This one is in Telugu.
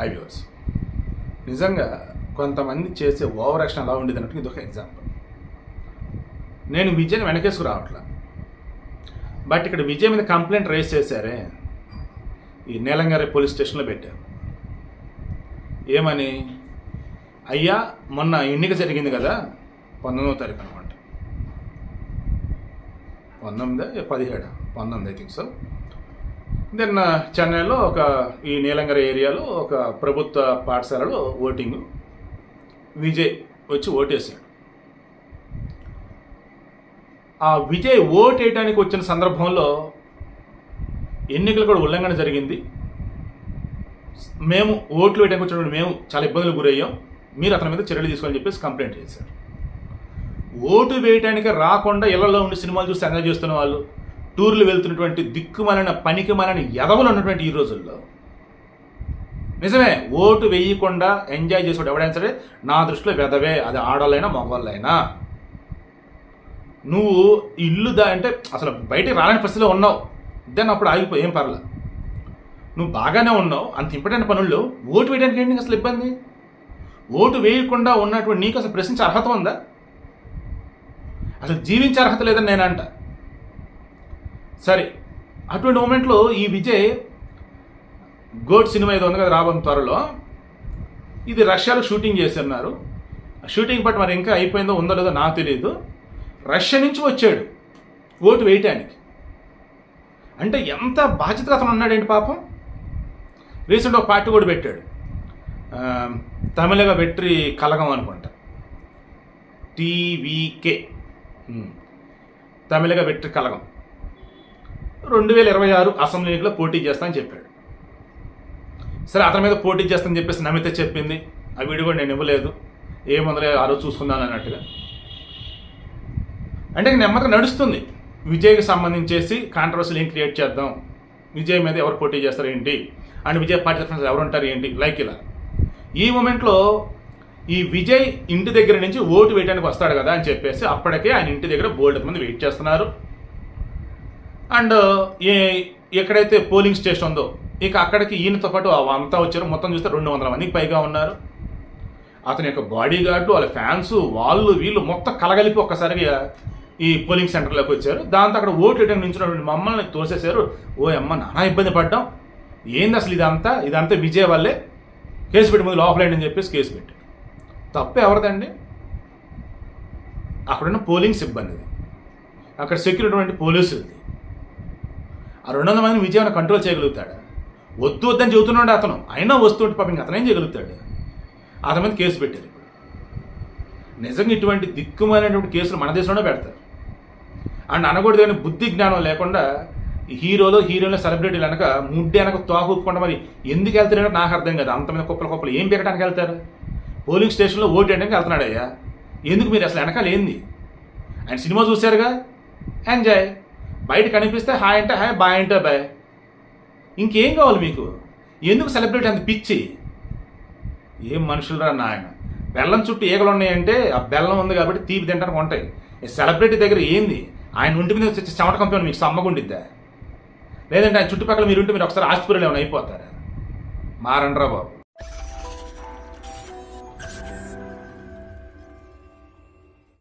హై వ్యూవర్స్ నిజంగా కొంతమంది చేసే ఓవర్ యాక్షన్ ఎలా ఉండేది అన్నట్టు ఇదొక ఎగ్జాంపుల్. నేను విజయ్ని వెనకేసుకు రావట్లా. బట్ ఇక్కడ విజయ్ మీద కంప్లైంట్ రేస్ చేశారే. ఈ నీలంగారి పోలీస్ స్టేషన్లో పెట్టారు. ఏమని? అయ్యా మొన్న ఎన్నిక జరిగింది కదా పంతొమ్మిదవ తారీఖు అనమాట పంతొమ్మిది? పదిహేడు? పంతొమ్మిది ఐ థింక్ సో. దెన్ చెన్నైలో ఒక ఈ నీలంగర ఏరియాలో ఒక ప్రభుత్వ పాఠశాలలో ఓటింగ్. విజయ్ వచ్చి ఓటేశాడు. ఆ విజయ్ ఓటు వచ్చిన సందర్భంలో ఎన్నికలు కూడా ఉల్లంఘన జరిగింది. మేము ఓట్లు వేయడానికి వచ్చినప్పుడు మేము చాలా ఇబ్బందులు గురయ్యాం. మీరు అతని మీద చర్యలు తీసుకోవాలని చెప్పేసి కంప్లైంట్ చేశారు. ఓటు వేయటానికి రాకుండా ఇళ్ళలో ఉండి సినిమాలు చూసి ఎంజాయ్ చేస్తున్న వాళ్ళు టూర్లు వెళ్తున్నటువంటి దిక్కుమలన పనికి ఎదవలు ఉన్నటువంటి ఈ రోజుల్లో. నిజమే ఓటు వేయకుండా ఎంజాయ్ చేసేవాడు ఎవడైనా సరే నా దృష్టిలో వెదవే అది ఆడవాళ్ళైనా మగవాళ్ళైనా. నువ్వు ఇల్లు దా అంటే అసలు బయటికి రాలని పరిస్థితిలో ఉన్నావు. దెన్ అప్పుడు ఆగిపో ఏం పర్లే. నువ్వు బాగానే ఉన్నావు అంత ఇంపార్టెంట్ పనుల్లో ఓటు వేయడానికి ఏంటి అసలు ఇబ్బంది? ఓటు వేయకుండా ఉన్నటువంటి నీకు అసలు ప్రశ్నించే అర్హత ఉందా? అసలు జీవించే అర్హత లేదని నేను అంట సరే అటువంటి మూమెంట్లో ఈ విజయ్ గోడ్ సినిమా ఏదో ఉంది కదా రాబోతున్న త్వరలో. ఇది రష్యాలో షూటింగ్ చేస్తున్నారు. ఆ షూటింగ్ బట్ మరి ఇంకా అయిపోయిందో ఉందో లేదో నాకు తెలియదు రష్యా నుంచి వచ్చాడు. ఓటు వేయటానికి. అంటే ఎంత బాధ్యతగా అతను ఉన్నాడేంటి పాపం? రీసెంట్ ఒక పార్టీ కూడా పెట్టాడు. తమిళగా వెట్రి కలగం అనుకుంటా. టీవీకే. తమిళగా వెట్రి కలగం. రెండు వేల ఇరవై ఆరు అసెంబ్లీ ఎన్నికల్లో పోటీ చేస్తానని చెప్పాడు. సరే అతని మీద పోటీ చేస్తానని చెప్పేసి నమిత చెప్పింది. ఆ వీడియో కూడా నేను ఇవ్వలేదు. ఏముందలే ఆ రోజు చూసుకున్నాను అన్నట్టుగా. అంటే నెమ్మదిగా నడుస్తుంది. విజయ్కి సంబంధించేసి కాంట్రవర్సీలు ఏం క్రియేట్ చేద్దాం? విజయ్ మీద ఎవరు పోటీ చేస్తారు ఏంటి? అండ్ విజయ్ పార్టీ ఫ్రెండ్స్ ఎవరు ఉంటారు ఏంటి? లైక్ ఇలా. ఈ మూమెంట్లో ఈ విజయ్ ఇంటి దగ్గర నుంచి ఓటు వేయడానికి వస్తాడు కదా అని చెప్పేసి అప్పటికే ఆయన ఇంటి దగ్గర బోల్డ్ మంది వెయిట్ చేస్తున్నారు. అండ్ ఏ ఎక్కడైతే పోలింగ్ స్టేషన్ ఉందో ఇక అక్కడికి ఈయనతో పాటు అంతా వచ్చారు. మొత్తం చూస్తే రెండు వందల మందికి పైగా ఉన్నారు. అతని యొక్క బాడీ గార్డు వాళ్ళ ఫ్యాన్స్ వాళ్ళు వీళ్ళు మొత్తం కలగలిపి ఒక్కసారిగా ఈ పోలింగ్ సెంటర్లోకి వచ్చారు. దాంతో అక్కడ ఓటు వేయడానికి నించున్నటువంటి మమ్మల్ని తోసేశారు. ఓ అమ్మ నానా ఇబ్బంది పడ్డాం. ఏంది అసలు ఇదంతా? ఇదంతా విజయ వల్లే కేసు పెట్టి ముందు లోపలేండి అని చెప్పేసి కేసు పెట్టారు. తప్పు ఎవరిదండి? అక్కడున్న పోలింగ్ సిబ్బందిది. అక్కడ సెక్యూరిటీ వంటి పోలీసులది. ఆ రెండు వందల మందిని విజయవాడ కంట్రోల్ చేయగలుగుతాడు. వద్దు వద్దని చెబుతున్నాడు అతను. అయినా వస్తుంటే పాపం ఇంకా అతనేం చేయగలుగుతాడు? అతని మీద కేసు పెట్టారు ఇప్పుడు. నిజంగా ఇటువంటి దిక్కుమైనటువంటి కేసులు మన దేశంలో పెడతారు. అండ్ అనకూడదు కానీ బుద్ధి జ్ఞానం లేకుండా హీరోలు హీరోలు సెలబ్రిటీలు అనక ముడ్డి అనక తోకూపుకుండా మరి ఎందుకు వెళ్తారో నాకు అర్థం కాదు. అంత మీద కుప్పల కుప్పలు ఏం పెరగడానికి వెళ్తారు? పోలింగ్ స్టేషన్లో ఓటు వేయడానికి వెళ్తున్నాడయ్యా? ఎందుకు మీరు అసలు వెనకాల ఏంది? ఆయన సినిమా చూశారుగా? ఎంజాయ్. బయట కనిపిస్తే హాయ్ అంటే హాయ్ బాయ్ అంటే బాయ్. ఇంకేం కావాలి మీకు? ఎందుకు సెలబ్రిటీ అంత పిచ్చి? ఏం మనుషులరా నాయన? బెల్లం చుట్టూ ఈగలు ఉన్నాయంటే ఆ బెల్లం ఉంది కాబట్టి తీపి తింటానికి ఉంటాయి. సెలబ్రిటీ దగ్గర ఏంది? ఆయన ఉంటి మీద వచ్చి చెమట కంపెనీ మీకు సమ్మగుండిద్దా? లేదంటే ఆయన చుట్టుపక్కల మీరు ఉంటే మీరు ఒకసారి ఆస్తిపురలు ఏమైనా అయిపోతారా? మారండ్రా బాబు.